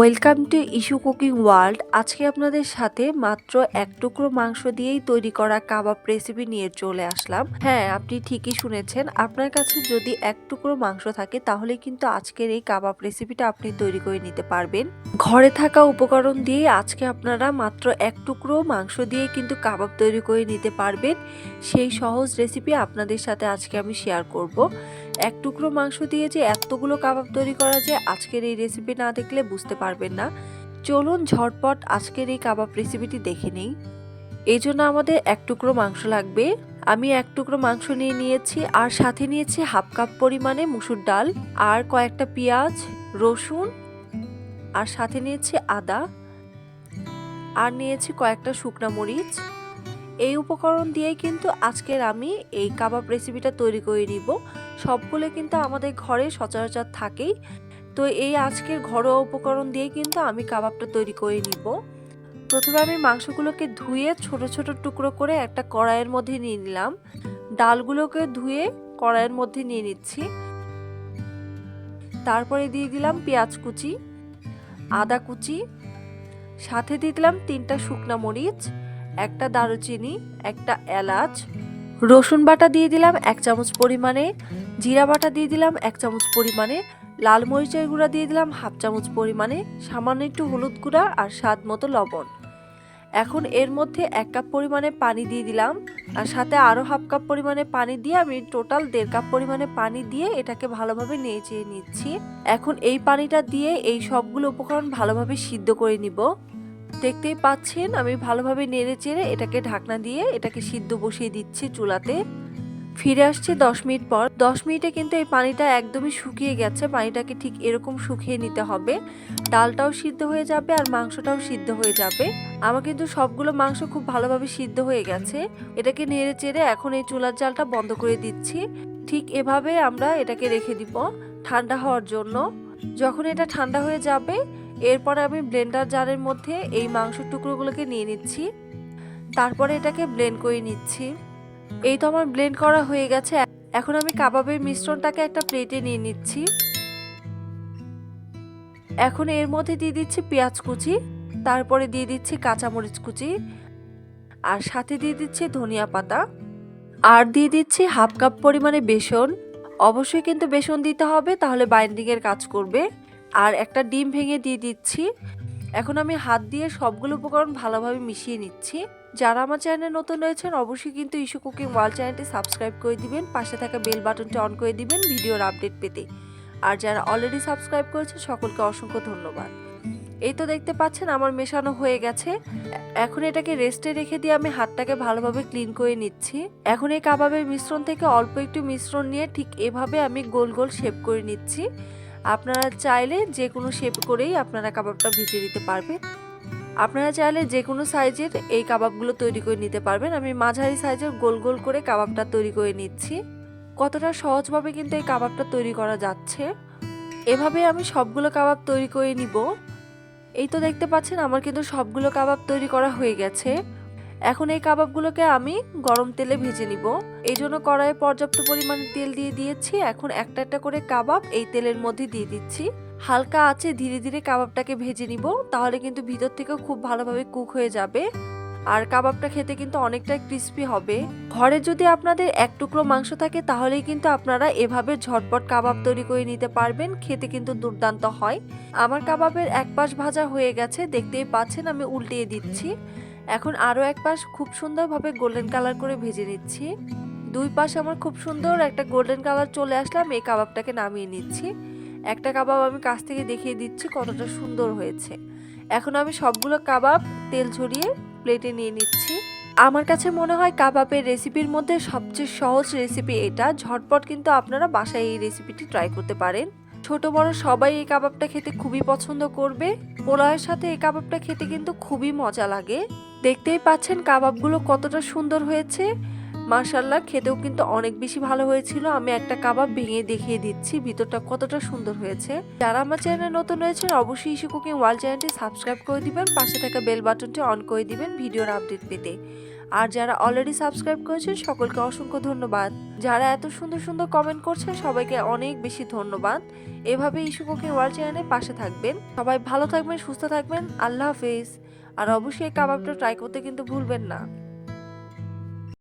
Welcome to issue cooking world আজকে আপনাদের সাথে মাত্র এক টুকরো মাংস দিয়েই তৈরি করা কাবাব রেসিপি নিয়ে চলে আসলাম। হ্যাঁ আপনি ঠিকই শুনেছেন। আপনার কাছে যদি এক টুকরো মাংস থাকে, তাহলে কিন্তু আজকের এই কাবাব রেসিপিটা আপনি তৈরি করে নিতে পারবেন। ঘরে থাকা উপকরণ দিয়ে আজকে আপনারা মাত্র এক টুকরো মাংস দিয়ে কিন্তু কাবাব তৈরি করে নিতে পারবেন। সেই সহজ রেসিপি আপনাদের সাথে আজকে আমি শেয়ার করব। এক টুকরো মাংস দিয়ে যে এতগুলো কাবাব তৈরি করা যায়, আজকের এই রেসিপি না দেখলে বুঝতে পারবেন না। চলুন ঝটপট আজকের এই কাবাব রেসিপিটি দেখে নেই। এই জন্য আমাদের এক টুকরো মাংস লাগবে। আমি এক টুকরো মাংস নিয়ে নিয়েছি, আর সাথে নিয়েছি হাফ কাপ পরিমাণে মুসুর ডাল, আর কয়েকটা পেঁয়াজ, রসুন, আর সাথে নিয়েছি আদা, আর নিয়েছি কয়েকটা শুকনা মরিচ। এই উপকরণ দিয়েই কিন্তু আজকের আমি এই কাবাব রেসিপিটা তৈরি করে নিব। সবগুলো কিন্তু আমাদের ঘরে সচরাচর থাকেই। তো এই আজকের ঘরোয়া উপকরণ দিয়ে কিন্তু আমি কাবাবটা তৈরি করে নিব। প্রথমে আমি মাংসগুলোকে ধুয়ে ছোট ছোট টুকরো করে একটা কড়াইয়ের মধ্যে নিয়ে নিলাম। ডালগুলোকে ধুয়ে কড়াইয়ের মধ্যে নিয়ে নিচ্ছি। তারপরে দিয়ে দিলাম পেঁয়াজ কুচি, আদা কুচি, সাথে দিয়ে দিলাম তিনটা শুকনা মরিচ, একটা দারুচিনি, একটা এলাচ, রসুন বাটা দিয়ে দিলাম এক চামচ পরিমাণে জিরা বাটা দিয়ে দিলাম এক চামচ পরিমাণে, লাল মরিচের গুঁড়া দিয়ে দিলাম হাফ চামচ পরিমাণে, সামান্য একটু হলুদ গুঁড়া আর স্বাদ মতো লবণ। এখন এর মধ্যে এক কাপ পরিমাণে পানি দিয়ে দিলাম আর সাথে আরও হাফ কাপ পরিমাণে পানি দিয়ে আমি টোটাল দেড় কাপ পরিমাণে পানি দিয়ে এটাকে ভালোভাবে নেড়ে নিচ্ছি। এখন এই পানিটা দিয়ে এই সবগুলো উপকরণ ভালোভাবে সিদ্ধ করে নিব। দেখতেই পাচ্ছেন, আমি ভালোভাবে নেড়ে চেড়ে এটাকে ঢাকনা দিয়ে এটাকে সিদ্ধ বসিয়ে দিচ্ছি চুলাতে। ফিরে আসছে দশ মিনিট পর। দশ মিনিটে কিন্তু এই পানিটা একদমই শুকিয়ে গেছে। পানিটাকে ঠিক এরকম শুকিয়ে নিতে হবে। ডালটাও সিদ্ধ হয়ে যাবে আর মাংসটাও সিদ্ধ হয়ে যাবে। আমার কিন্তু সবগুলো মাংস খুব ভালোভাবে সিদ্ধ হয়ে গেছে। এটাকে নেড়ে চেড়ে এখন এই চুলার জালটা বন্ধ করে দিচ্ছি। ঠিক এভাবে আমরা এটাকে রেখে দিব ঠান্ডা হওয়ার জন্য। যখন এটা ঠান্ডা হয়ে যাবে, এরপরে আমি ব্লেন্ডার জারের মধ্যে এই মাংসের টুকরোগুলোকে নিয়ে নিচ্ছি। তারপরে এটাকে ব্লেন্ড করে নিচ্ছি। এই তো আমার ব্লেন্ড করা হয়ে গেছে। এখন আমি কাবাবের মিশ্রণটাকে একটা প্লেটে নিয়ে নিচ্ছি। এখন এর মধ্যে দিয়ে দিচ্ছি পেঁয়াজ কুচি, তারপরে দিয়ে দিচ্ছি কাঁচামরিচ কুচি, আর সাথে দিয়ে দিচ্ছি ধনিয়া পাতা, আর দিয়ে দিচ্ছি হাফ কাপ পরিমাণে বেসন। অবশ্যই কিন্তু বেসন দিতে হবে, তাহলে বাইন্ডিংয়ের কাজ করবে। আর একটা ডিম ভেঙে দিয়ে দিচ্ছি এখন আমি হাত দিয়ে সবগুলো উপকরণ ভালোভাবে মিশিয়ে নিচ্ছি। যারা আমার চ্যানেলে নতুন রয়েছেন, অবশ্যই কিন্তু ইস্যু কুকিং ওয়াল চ্যানেলটি সাবস্ক্রাইব করে দিবেন। পাশে থাকা বেল বাটনটি অন করে দিবেন ভিডিওর আপডেট পেতে। আর যারা অলরেডি সাবস্ক্রাইব করেছে সকলকে অসংখ্য ধন্যবাদ। এই তো দেখতে পাচ্ছেন, আমার মেশানো হয়ে গেছে। এখন এটাকে রেস্টে রেখে দিয়ে আমি হাতটাকে ভালোভাবে ক্লিন করে নিচ্ছি। এখন এই কাবাবের মিশ্রণ থেকে অল্প একটু মিশ্রণ নিয়ে ঠিক এভাবে আমি গোল গোল শেপ করে নিচ্ছি। আপনারা চাইলে যে কোনো শেপ করেই আপনারা কাবাবটা ভেজে দিতে পারবেন। আপনারা চাইলে যে কোনো সাইজের এই কাবাবগুলো তৈরি করে নিতে পারবেন। আমি মাঝারি সাইজের গোল গোল করে কাবাবটা তৈরি করে নিচ্ছি। কতটা সহজভাবে কিন্তু এই কাবাবটা তৈরি করা যাচ্ছে। এভাবে আমি সবগুলো কাবাব তৈরি করে নিব। এই তো দেখতে পাচ্ছেন, আমার কিন্তু সবগুলো কাবাব তৈরি করা হয়ে গেছে। এখন এই কাবাবগুলোকে আমি গরম তেলে ভেজে নিব। এই জন্য কড়াইয়ে পর্যাপ্ত পরিমাণে তেল দিয়ে দিয়েছি। এখন একটা একটা করে কাবাব এই তেলের মধ্যে দিয়ে দিচ্ছি। হালকা আছে ধীরে ধীরে কাবাবটাকে ভেজে নিব, তাহলে কিন্তু ভিতর থেকেও খুব ভালোভাবে কুক হয়ে যাবে। আর কাবাবটা খেতে কিন্তু অনেকটাই ক্রিস্পি হবে। ঘরে যদি আপনাদের এক টুকরো মাংস থাকে, তাহলেই কিন্তু আপনারা এভাবে ঝটপট কাবাব তৈরি করে নিতে পারবেন। খেতে কিন্তু দুর্দান্ত হয়। আমার কাবাবের এক পাশ ভাজা হয়ে গেছে। দেখতেই পাচ্ছেন, আমি উল্টিয়ে দিচ্ছি। এখন আরও এক পাশ খুব সুন্দরভাবে গোল্ডেন কালার করে ভেজে নিচ্ছি। দুই পাশ আমার খুব সুন্দর একটা গোল্ডেন কালার চলে আসলাম এই কাবাবটাকে নামিয়ে নিচ্ছি। একটা কাবাব আমি কাছ থেকে দেখিয়ে দিচ্ছি কতটা সুন্দর হয়েছে। এখন আমি সবগুলো কাবাব তেল ঝরিয়ে প্লেটে নিয়ে নিচ্ছি। আমার কাছে মনে হয় কাবাবের রেসিপির মধ্যে সবচেয়ে সহজ রেসিপি এটা। ঝটপট কিন্তু আপনারা বাসায় এই রেসিপিটি ট্রাই করতে পারেন। ছোট, বড় সবাই এই কাবাবটা খেতে খুবই পছন্দ করবে। পোলাওয়ের সাথে এই কাবাবটা খেতে কিন্তু খুবই মজা লাগে। দেখতেই পাচ্ছেন কাবাবগুলো কতটা সুন্দর হয়েছে। মার্শাল্লাহ খেতেও কিন্তু অনেক বেশি ভালো হয়েছিল। আমি একটা কাবাব ভেঙে দেখিয়ে দিচ্ছি, ভিতরটা কতটা সুন্দর হয়েছে। যারা আমার চ্যানেলে নতুন রয়েছেন, অবশ্যই ইস্যু কুকিং ওয়াল চ্যানেলটি সাবস্ক্রাইব করে দিবেন, পাশে থাকা বেল বাটনটি অন করে দিবেন ভিডিওর আপডেট পেতে। আর যারা অলরেডি সাবস্ক্রাইব করেছেন, সকলকে অসংখ্য ধন্যবাদ। যারা এত সুন্দর সুন্দর কমেন্ট করছেন, সবাইকে অনেক বেশি ধন্যবাদ। এভাবে ইস্যু কুকিং ওয়ার্ল্ড চ্যানেলের পাশে থাকবেন। সবাই ভালো থাকবেন, সুস্থ থাকবেন। আল্লাহ হাফেজ। আর অবশ্যই কাবাবটা ট্রাই করতে কিন্তু ভুলবেন না।